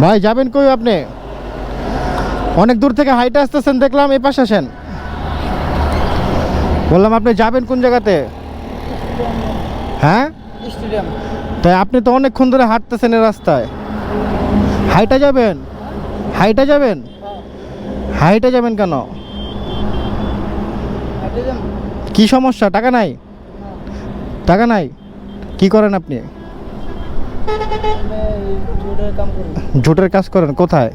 ভাই যাবেন কই আপনি? অনেক দূর থেকে হাইটে আসতেছেন দেখলাম এই পাশে আসেন। বললাম আপনি যাবেন কোন জায়গাতে? হ্যাঁ? তাই আপনি তো অনেকক্ষণ ধরে হাঁটতেছেন এই রাস্তায়। হাইটা যাবেন? হাইটা যাবেন? হাইটা যাবেন কেন? কি সমস্যা? টাকা নাই? টাকা নাই? কি করেন আপনি? জোটের কাজ করেন, কোথায়?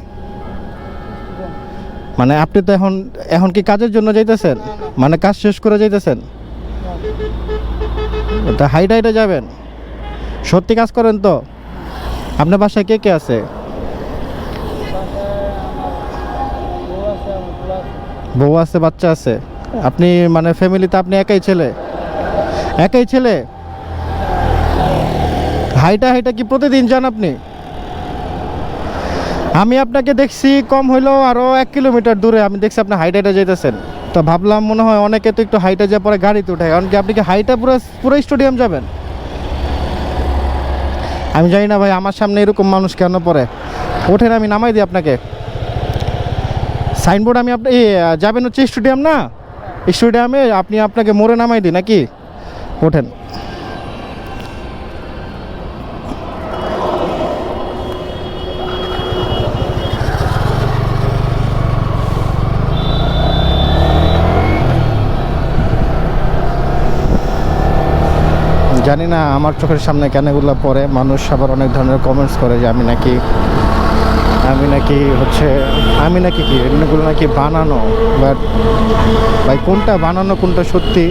মানে আপনি তো এখন এখন কি কাজের জন্য যাইতেছেন? মানে কাজ শেষ করে যাইতেছেন? হাইটা হাইটা যাবেন। সত্যি কাজ করেন তো? আপনার বাসায় কে কে আছে? বউ আছে, বাচ্চা আছে। আপনি মানে ফ্যামিলিতে আপনি একাই ছেলে? একাই ছেলে? হাইটা হাইটা কি প্রতিদিন যান আপনি? আমি আপনাকে দেখছি কম হইলেও আরও এক কিলোমিটার দূরে। আমি দেখছি আপনি হাইটা হাইটা যেতেছেন তো ভাবলাম মনে হয় অনেকে তো একটু হাইটা যা পরে গাড়িতে উঠে কারণ কি আপনি কি হাইটা পুরো পুরো স্টেডিয়াম যাবেন? আমি জানি না ভাই, আমার সামনে এরকম মানুষ কেন পড়ে? ওঠেন, আমি নামাই দিই আপনাকে। সাইনবোর্ড আমি আপনি যাবেন হচ্ছে স্টেডিয়াম না? স্টেডিয়ামে আপনি আপনাকে মোড়ে নামাই দিই নাকি? ওঠেন। জানি না আমার চোখের সামনে কেন এগুলো পড়ে। মানুষ আবার অনেক ধরনের কমেন্টস করে যে আমি নাকি আমি নাকি হচ্ছে, আমি নাকি কি, এগুলো নাকি বানানো। বাট ভাই কোনটা বানানো, কোনটা সত্যি,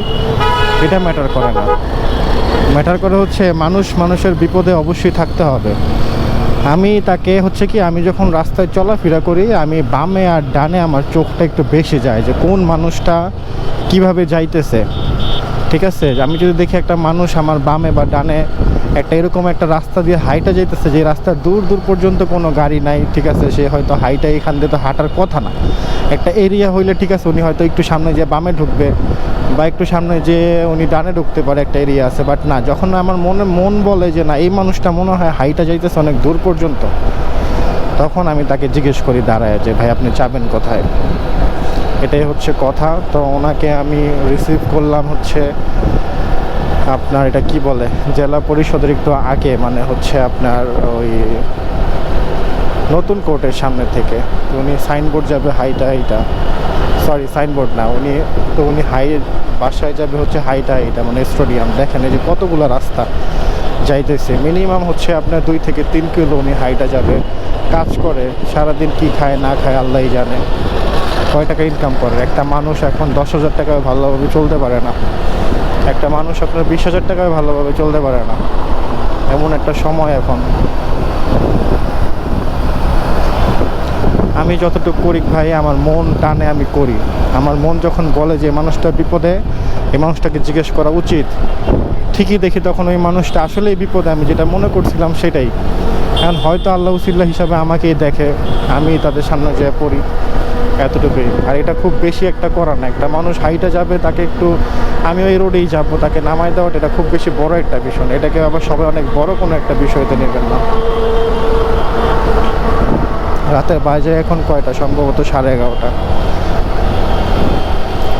এটা ম্যাটার করে না। ম্যাটার করে হচ্ছে মানুষ, মানুষের বিপদে অবশ্যই থাকতে হবে। আমি তাকে হচ্ছে কি, আমি যখন রাস্তায় চলাফেরা করি, আমি বামে আর ডানে আমার চোখটা একটু বেশি যায় যে কোন মানুষটা কীভাবে যাইতেছে। ঠিক আছে? আমি যদি দেখি একটা মানুষ আমার বামে বা ডানে একটা এরকম একটা রাস্তা দিয়ে হাইটা যাইতেছে, যে রাস্তা দূর দূর পর্যন্ত কোনো গাড়ি নাই, ঠিক আছে? সে হয়তো হাইটা এখান দিয়ে তো হাঁটার কথা না। একটা এরিয়া হইলে ঠিক আছে, উনি হয়তো একটু সামনে যে বামে ঢুকবে বা একটু সামনে যে উনি ডানে ঢুকতে পারে একটা এরিয়া আছে বাট না, যখন আমার মনে, মন বলে যে না, এই মানুষটা মনে হয় হাইটা যাইতেছে অনেক দূর পর্যন্ত, তখন আমি তাকে জিজ্ঞেস করি দাঁড়ায় যে, ভাই, আপনি যাবেন কোথায়? এটাই হচ্ছে কথা। তো ওনাকে আমি রিসিভ করলাম হচ্ছে আপনার এটা কি বলে? জেলা পরিষদের একটু আগে মানে হচ্ছে আপনার ওই নতুন কোর্টের সামনে থেকে। তো উনি সাইনবোর্ড যাবে হাইটা হাইটা সরি সাইনবোর্ড না, উনি তো উনি হাই বাসায় যাবে হচ্ছে হাইটা হাইটা মানে স্টেডিয়াম দেখেন এই যে কতগুলো রাস্তা যাইতেছে। মিনিমাম হচ্ছে আপনার দুই থেকে তিন কিলো উনি হাইটা যাবে। কাজ করে, সারাদিন কি খায়, না খায়, আল্লাহই জানে। কয় টাকা ইনকাম করে? একটা মানুষ এখন দশ হাজার টাকায় ভালোভাবে চলতে পারে না। একটা মানুষ আপনার বিশ হাজার টাকায় ভালোভাবে চলতে পারে না। এমন একটা সময় এখন। আমি যতটুকু করি ভাই, আমার মন টানে আমি করি। আমার মন যখন বলে যে মানুষটা বিপদে, এই মানুষটাকে জিজ্ঞেস করা উচিত। ঠিকই দেখি তখন ওই মানুষটা আসলেই বিপদে। আমি যেটা মনে করছিলাম সেটাই। কারণ হয়তো আল্লাহ উসিল্লা হিসাবে আমাকেই দেখে আমি তাদের সামনে যেয়ে পড়ি। এতটুকুই। আর এটা খুব বেশি একটা করা না। একটা মানুষ হাইটা যাবে, তাকে একটু আমি ওই রোডেই যাব, তাকে নামাই দেওয়াটা এটা খুব বেশি বড় একটা বিষয়। এটাকে আবার সবাই অনেক বড় কোনো একটা বিষয়তে নেবেন না। রাতের বাজে এখন কয়টা? সম্ভবত সাড়ে এগারোটা।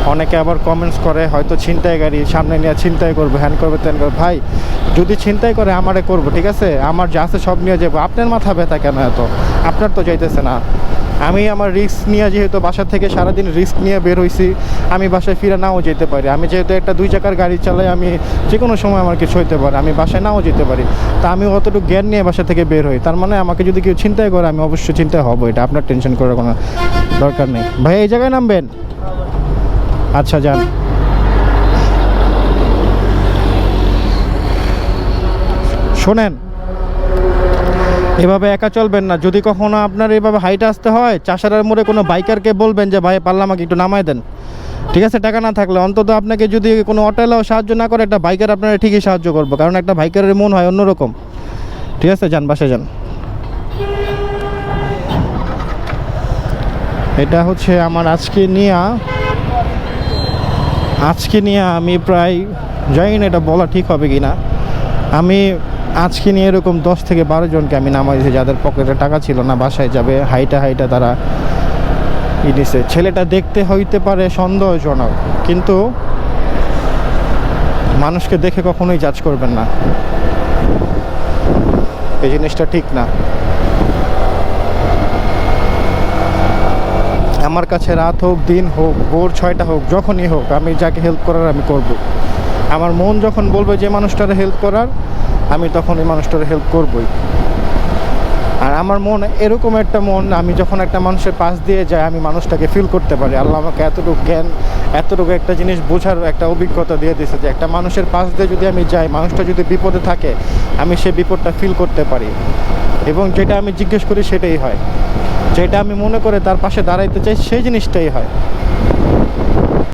অনেকে আবার কমেন্টস করে, হয়তো ছিনতাই গাড়ি সামনে নিয়ে ছিনতাই করবে হ্যান করবে, তেন করবে। ভাই, যদি ছিনতাই করে, আমারে করব, ঠিক আছে? আমার যা আছে সব নিয়ে যাব। আপনার মাথা ব্যথা কেন এত? আপনার তো যাইতেছে না। আমি আমার রিস্ক নিয়ে যেহেতু বাসা থেকে সারাদিন রিস্ক নিয়ে বের হয়েছি আমি বাসায় ফিরে নাও যেতে পারি। আমি যেহেতু একটা দুই চাকার গাড়ি চালাই, আমি যে কোনো সময় আমার কিছু হইতে পারে, আমি বাসায় নাও যেতে পারি। তা আমি অতটুকু জ্ঞান নিয়ে বাসা থেকে বের হই। তার মানে আমাকে যদি কেউ চিন্তাই করে, আমি অবশ্যই চিন্তায় হব এটা। আপনার টেনশন করার কোনো দরকার নেই। ভাই, এই জায়গায় নামবেন? আচ্ছা যান। শোনেন এভাবে একা চলবেন না। যদি কখনো আপনার এভাবে হাইটে আসতে হয়, চাষারার মোড়ে কোনো বাইকারকে বলবেন যে, ভাই পাল্লা আমাকে একটু নামাই দেন। ঠিক আছে? টাকা না থাকলে। অন্তত আপনাকে যদি কোনো অটোলাও সাহায্য না করে, একটা বাইকার আপনারা ঠিকই সাহায্য করব। কারণ একটা বাইকারের মন হয় অন্যরকম। ঠিক আছে? যান বাসে যান। এটা হচ্ছে আমার আজকে নিয়া। আজকে নিয়ে আমি প্রায়, জানি না এটা বলা ঠিক হবে কি না আমি আজকে নিয়ে এরকম দশ থেকে বারো জনকে আমি নামাইছি যাদের পকেটে টাকা ছিল না, বাসায় যাবে, হাইটা হাইটা তারা ই নিছে। ছেলেটা দেখতে হইতে পারে সন্দেহজনক, কিন্তু মানুষকে দেখে কখনোই জাজ করবেন না। এই জিনিসটা ঠিক না। আমার কাছে রাত হোক, দিন হোক, ভোর ছয়টা হোক, যখনই হোক, আমি যাকে হেল্প করার আমি করব। আমার মন যখন বলবে যে মানুষটারে হেল্প করার, আমি তখন এই মানুষটারে হেল্প করবই। আর আমার মন এরকম একটা মন, আমি যখন একটা মানুষের পাশ দিয়ে যাই, আমি মানুষটাকে ফিল করতে পারি। আল্লাহ আমাকে এতটুকু জ্ঞান, এতটুকু একটা জিনিস বোঝার একটা অভিজ্ঞতা দিয়ে দিয়েছে যে একটা মানুষের পাশ দিয়ে যদি আমি যাই, মানুষটা যদি বিপদে থাকে, আমি সে বিপদটা ফিল করতে পারি। এবং যেটা আমি জিজ্ঞেস করি সেটাই হয়। যেটা আমি মনে করে তার পাশে দাঁড়াইতে চাই, সেই জিনিসটাই হয়।